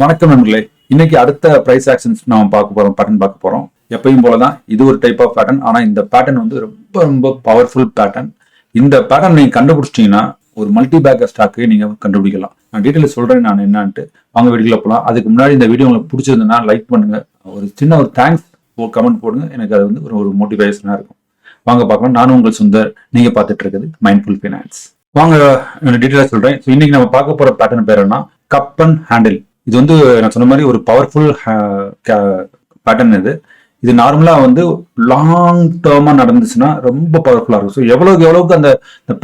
வணக்கம் நண்பர்களே. இன்னைக்கு அடுத்த பிரைஸ் ஆக்ஷன்ஸ் நாம பார்க்க போறோம் பேட்டர்ன் பார்க்க போறோம். எப்பயும் போலதான் இது ஒரு டைப் ஆஃப் பேட்டர்ன் ஆனா இந்த பேட்டர்ன் வந்து ரொம்ப ரொம்ப பவர்ஃபுல் பேட்டர்ன் இந்த பேட்டர்ன் நீங்க கண்டுபிடிச்சிட்டீங்கன்னா ஒரு மல்டி பேக்கர் ஸ்டாக்கை நீங்க கண்டுபிடிக்கலாம். நான் டீட்டெயில் சொல்றேன் நான் என்னன்ட்டு. வாங்க வீடியோல போகலாம் அதுக்கு முன்னாடி இந்த வீடியோ உங்களுக்கு பிடிச்சிருந்ததுன்னா லைக் பண்ணுங்க. ஒரு சின்ன ஒரு தேங்க்ஸ் கமெண்ட் போடுங்க. எனக்கு அது வந்து ஒரு ஒரு மோட்டிவேஷனா இருக்கும். வாங்க பார்க்கலாம். நானும் உங்கள் சுந்தர் நீங்க பார்த்துட்டு இருக்குது மைண்ட்ஃபுல் ஃபினான்ஸ் வாங்க டீட்டெயிலாக சொல்றேன். ஸோ இன்னைக்கு நம்ம பார்க்க போற பேட்டர்ன் பேர் என்ன? கப் அண்ட் ஹேண்டில் இது வந்து நான் சொன்ன மாதிரி ஒரு பவர்ஃபுல் பேட்டர்ன் இது. இது நார்மலா வந்து லாங் டேர்மா நடந்துச்சுன்னா ரொம்ப பவர்ஃபுல்லா இருக்கும். ஸோ எவ்வளவுக்கு எவ்வளவுக்கு அந்த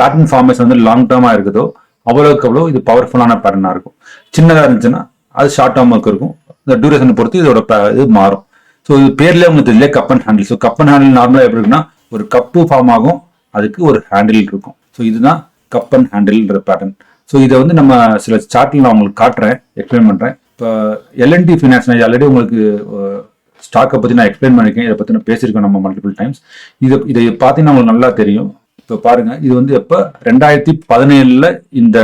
பேட்டர்ன் ஃபார்மேஷன் வந்து லாங் டேர்மா இருக்குதோ அவ்வளவுக்கு அவ்வளோ இது பவர்ஃபுல்லான பேட்டர்னா இருக்கும். சின்னதா இருந்துச்சுன்னா அது ஷார்ட் டேர்முக்கு இருக்கும். இந்த டியூரேஷனை பொறுத்து இதோட இது மாறும். ஸோ இது பேர்லேயே உங்களுக்கு தெரியல cup and handle so cup and handle நார்மலாக எப்படி இருக்குன்னா ஒரு கப்பு ஃபார்ம் ஆகும் அதுக்கு ஒரு ஹேண்டில் இருக்கும். ஸோ இதுதான் கப் அண்ட் ஹேண்டில்ன்ற பேட்டர்ன் ஸோ இதை வந்து நம்ம சில சார்ட்டில் நான் உங்களுக்கு காட்டுறேன் எக்ஸ்பிளைன் பண்ணுறேன் இப்போ எல்என்டி ஃபினான்ஸ் நான் ஆல்ரெடி உங்களுக்கு ஸ்டாக்கை பற்றி நான் எக்ஸ்பிளைன் பண்ணியிருக்கேன். இதை பற்றி நான் பேசியிருக்கேன் நம்ம மல்டிபிள் டைம்ஸ் இதை இதை பார்த்தீங்கன்னா உங்களுக்கு நல்லா தெரியும். இப்போ பாருங்க இது வந்து எப்போ? ரெண்டாயிரத்தி பதினேழுல இந்த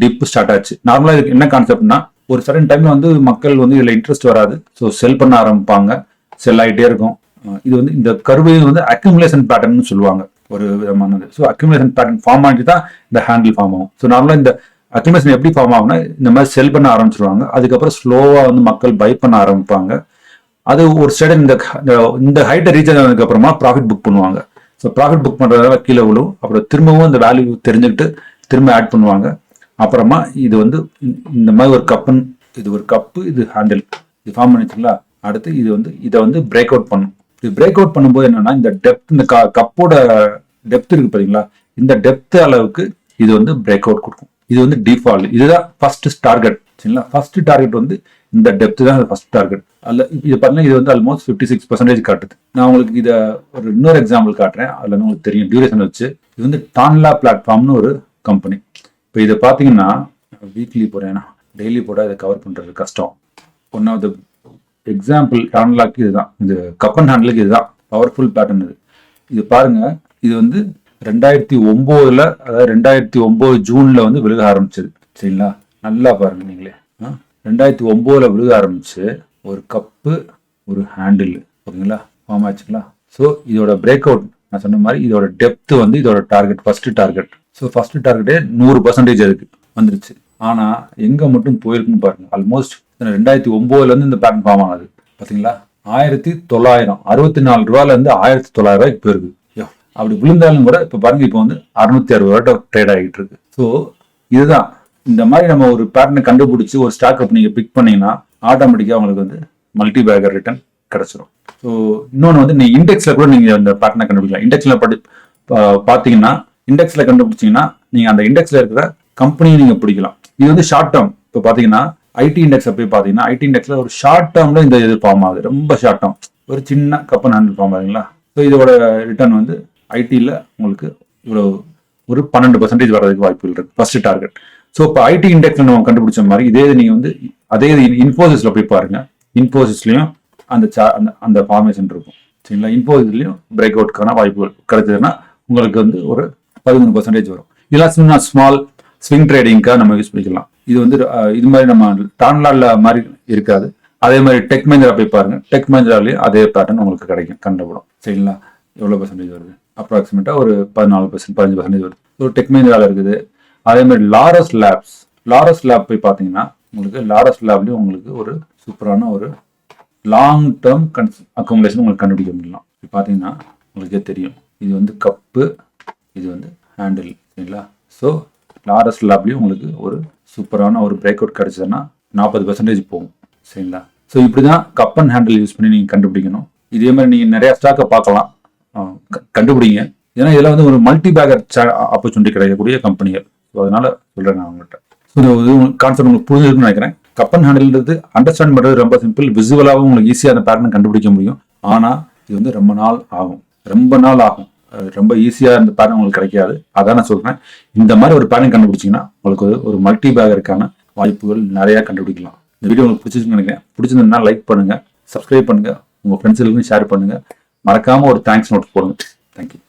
டிப் ஸ்டார்ட் ஆச்சு. நார்மலாக இதுக்கு என்ன கான்செப்ட்னா ஒரு சடன் டைம்ல வந்து மக்கள் வந்து இதில் இன்ட்ரெஸ்ட் வராது. ஸோ செல் பண்ண ஆரம்பிப்பாங்க. செல் ஆகிட்டே இருக்கும். இது வந்து இந்த கருவை வந்து அக்யூமுலேஷன் பேட்டர்ன் சொல்லுவாங்க. ஒரு விதமானது ஸோ அக்யூமிலேஷன் பேட்டர்ன் ஃபார்ம் ஆகிட்டு தான் இந்த ஹேண்டில் ஃபார்ம் ஆகும். ஸோ நார்மலாக இந்த அக்யூமிலேஷன் எப்படி ஃபார்ம் ஆகும்னா இந்த மாதிரி செல் பண்ண ஆரம்பிச்சிருவாங்க. அதுக்கப்புறம் ஸ்லோவாக வந்து மக்கள் பை பண்ண ஆரம்பிப்பாங்க. அது ஒரு சைடு இந்த இந்த- ஹைட்டை ரீச் ஆனதுக்கு அப்புறமா ப்ராஃபிட் புக் பண்ணுவாங்க. ஸோ ப்ராஃபிட் புக் பண்ணுறதுனால கீழே விழும். அப்புறம் திரும்பவும் இந்த வேல்யூ தெரிஞ்சுக்கிட்டு திரும்ப ஆட் பண்ணுவாங்க. அப்புறமா இது வந்து இந்த- இந்த மாதிரி ஒரு கப்புன்னு இது ஒரு கப்பு இது ஹேண்டில் இது ஃபார்ம் பண்ணிச்சுங்களா? அடுத்து இது வந்து இதை வந்து பிரேக் அவுட் பண்ணும். இது பிரேக் அவுட் பண்ணும்போது என்னன்னா இந்த டெப்த் இந்த கப்போட டெப்த் இருக்கு பாத்தீங்களா? இந்த டெப்த் அளவுக்கு இது வந்து பிரேக் அவுட் கொடுக்கும். இது வந்து டிஃபால்ட் இதுதான் ஃபர்ஸ்ட் டார்கெட் சரிங்களா? ஃபர்ஸ்ட் டார்கெட் வந்து இந்த டெப்த் தான் ஃபர்ஸ்ட் டார்கெட் அல்ல இது பார்த்தீங்கன்னா இது வந்து ஆல்மோஸ்ட் ஃபிஃப்டி சிக்ஸ் பர்சன்டேஜ் காட்டுது. நான் உங்களுக்கு இதை ஒரு இன்னொரு எக்ஸாம்பிள் காட்டுறேன். அதில் உங்களுக்கு தெரியும். டியூரேஷன் வச்சு. இது வந்து டான்லா பிளாட்ஃபார்ம்னு ஒரு கம்பெனி இப்போ இதை பார்த்தீங்கன்னா வீக்லி போகிறேன் டெய்லி போட இதை கவர் பண்ணுறது கஷ்டம். ஒன் ஆஃப் த எக்ஸாம்பிள் ஹேண்ட்லாக்கு இதுதான். இது கப் அண்ட் ஹேண்ட்லுக்கு இதுதான். பவர்ஃபுல் பேட்டர்ன் இது. இது பாருங்க இது வந்து ரெண்டாயிரத்தி ஒம்போதுல அதாவது ரெண்டாயிரத்தி ஒம்போது ஜூன்ல வந்து விழுக ஆரம்பிச்சது. சரிங்களா? நல்லா பாருங்க நீங்களே. ஆ? ரெண்டாயிரத்தி ஒம்போதுல விழுக ஆரம்பிச்சு ஒரு கப்பு ஒரு ஹேண்டில் ஓகேங்களா? ஃபார்ம் ஆச்சுங்களா? ஸோ இதோட பிரேக் அவுட் நான் சொன்ன மாதிரி இதோட டெப்த் வந்து இதோட target first target so first டார்கெட்டே நூறு பர்சன்டேஜ் இருக்கு வந்துருச்சு. ஆனா எங்க மட்டும் போயிருக்குன்னு பாருங்க. ஆல்மோஸ்ட் ரெண்டாயிரத்தி ஒன்பதுல இருந்து இந்த பேட்டர்ன் ஃபார்ம் ஆனது. பாத்தீங்களா? ஆயிரத்தி தொள்ளாயிரம். அறுபத்தி நாலு ரூபாயில இருந்து ஆயிரத்தி தொள்ளாயிரம் ரூபாய்க்கு போயிருக்கு அப்படி விழுந்தாலும் கூட இப்ப பாருங்க இப்போ வந்து அறுநூத்தி அறுபது ரூபாய் ட்ரேட் ஆகிட்டு இருக்கு. ஸோ இதுதான். இந்த மாதிரி நம்ம ஒரு பேட்டர்னை கண்டுபிடிச்சு ஒரு ஸ்டாக் அப் நீங்க பிக் பண்ணீங்கன்னா ஆட்டோமேட்டிக்கா உங்களுக்கு வந்து மல்டி பேக்கர் ரிட்டர்ன் கிடைச்சிரும். ஸோ இன்னொன்று வந்து நீங்க இண்டெக்ஸ்ல கூட நீங்க அந்த பேட்டர்னை கண்டுபிடிக்கலாம். இண்டெக்ஸ்ல படி பா- பாத்தீங்கன்னா இண்டெக்ஸ்ல கண்டுபிடிச்சீங்கன்னா நீங்க அந்த இண்டெக்ஸ்ல இருக்கிற கம்பெனியை நீங்க பிடிக்கலாம். இது வந்து ஷார்ட் டேர்ம் இப்போ பாத்தீங்கன்னா ஐடி இண்டெக்ஸ் போய் பார்த்தீங்கன்னா ஐடி இண்டெக்ஸில் ஒரு ஷார்ட் டேர்மில் இந்த இது ஃபார்ம் ஆகுது. ரொம்ப ஷார்ட் டேர்ம் ஒரு சின்ன கப்பன் ஹேண்டில் ஃபார்ம் ஆகுதுங்களா ஸோ இதோட ரிட்டர்ன் வந்து ஐடியில் உங்களுக்கு இவ்வளோ ஒரு பன்னெண்டு பர்சன்டேஜ் வர்றதுக்கு வாய்ப்புகள் இருக்குது ஃபர்ஸ்ட் டார்கெட் ஸோ இப்போ ஐடி இண்டெக்ஸில் நம்ம கண்டுபிடிச்ச மாதிரி இதே இது நீங்கள் வந்து அதே இது இன்ஃபோசிஸில் போய் பாருங்கள் இன்ஃபோசிஸ்லையும் அந்த சா அந்த அந்த ஃபார்மேஷன் இருக்கும். சரிங்களா? இன்ஃபோசிஸ்லையும் பிரேக் அவுட்க்கான வாய்ப்புகள் கிடைச்சதுன்னா உங்களுக்கு வந்து ஒரு பதிமூணு பர்சன்டேஜ் வரும். இதெல்லாம் சின்ன ஸ்மால் ஸ்விங் ட்ரேடிங்க்காக நம்ம யூஸ் பண்ணிக்கலாம். இது வந்து இது மாதிரி நம்ம டான்லால மாதிரி இருக்காது. அதே மாதிரி டெக் மஹிந்திரா போய் பாருங்க. டெக் மஹிந்திராலையும் அதே பேட்டர்ன் உங்களுக்கு கிடைக்கும் கண்டபடும். சரிங்களா? எவ்வளோ பர்சன்டேஜ் வருது? அப்ராக்சிமேட்டாக ஒரு பதினாலு பர்சன்ட் பதினஞ்சு பர்சன்டேஜ் வருது. ஒரு டெக் மஹிந்திராவில் இருக்குது. அதே மாதிரி லாரஸ் லேப்ஸ் லாரஸ் லேப் போய் பார்த்தீங்கன்னா உங்களுக்கு லாரஸ் லேப்லேயும் உங்களுக்கு ஒரு சூப்பரான ஒரு லாங் டேர்ம் கன்ஸ் அக்கோமடேஷன் உங்களுக்கு கண்டுபிடிக்க முடியலாம். இப்போ பார்த்தீங்கன்னா உங்களுக்கே தெரியும். இது வந்து கப்பு இது வந்து ஹேண்டில் சரிங்களா? ஸோ லாரஸ் லேப்லேயும் உங்களுக்கு ஒரு சூப்பரான ஒரு பிரேக் அவுட் கிடச்சதுன்னா நாற்பது பர்சன்டேஜ் போகும். சரிங்களா? ஸோ இப்படி தான் கப் அண்ட் ஹேண்டில் யூஸ் பண்ணி நீங்கள் கண்டுபிடிக்கணும். இதே மாதிரி நீங்கள் நிறையா ஸ்டாக்கை பார்க்கலாம். கண்டுபிடிங்க. ஏன்னா இதெல்லாம் வந்து ஒரு மல்டி பேக்கர் ஆப்பர்ச்சுனிட்டி கிடைக்கக்கூடிய கம்பெனிகள் ஸோ அதனால சொல்கிறேன் நான் உங்கள்கிட்ட ஸோ இது கான்செப்ட் உங்களுக்கு புரிஞ்சிருக்குன்னு நினைக்கிறேன். கப் அண்ட் ஹேண்டில்ன்றது அண்டர்ஸ்டாண்ட் பண்ணுறது ரொம்ப சிம்பிள் விசுவலாகவும் உங்களுக்கு ஈஸியாக அந்த பேட்டர்ன் கண்டுபிடிக்க முடியும். ஆனால் இது வந்து ரொம்ப நாள் ஆகும். ரொம்ப நாள் ஆகும். ரொம்ப ஈஸியாக இந்த பேட்டர்ன் உங்களுக்கு கிடைக்காது. அதான் நான் சொல்கிறேன் இந்த மாதிரி ஒரு பேட்டர்ன் கண்டுபிடிச்சீங்கன்னா உங்களுக்கு ஒரு- மல்டி பேக்கருக்கான வாய்ப்புகள் நிறையா கண்டுபிடிக்கலாம். இந்த வீடியோ உங்களுக்கு பிடிச்சிருக்குன்னு நினைக்கிறேன். பிடிச்சிருந்ததுன்னா லைக் பண்ணுங்கள் சப்ஸ்கிரைப் பண்ணுங்கள் உங்கள் ஃப்ரெண்ட்ஸுகளுக்கும் ஷேர் பண்ணுங்கள் மறக்காமல் ஒரு தேங்க்ஸ் நோட் போடுங்க. தேங்க்யூ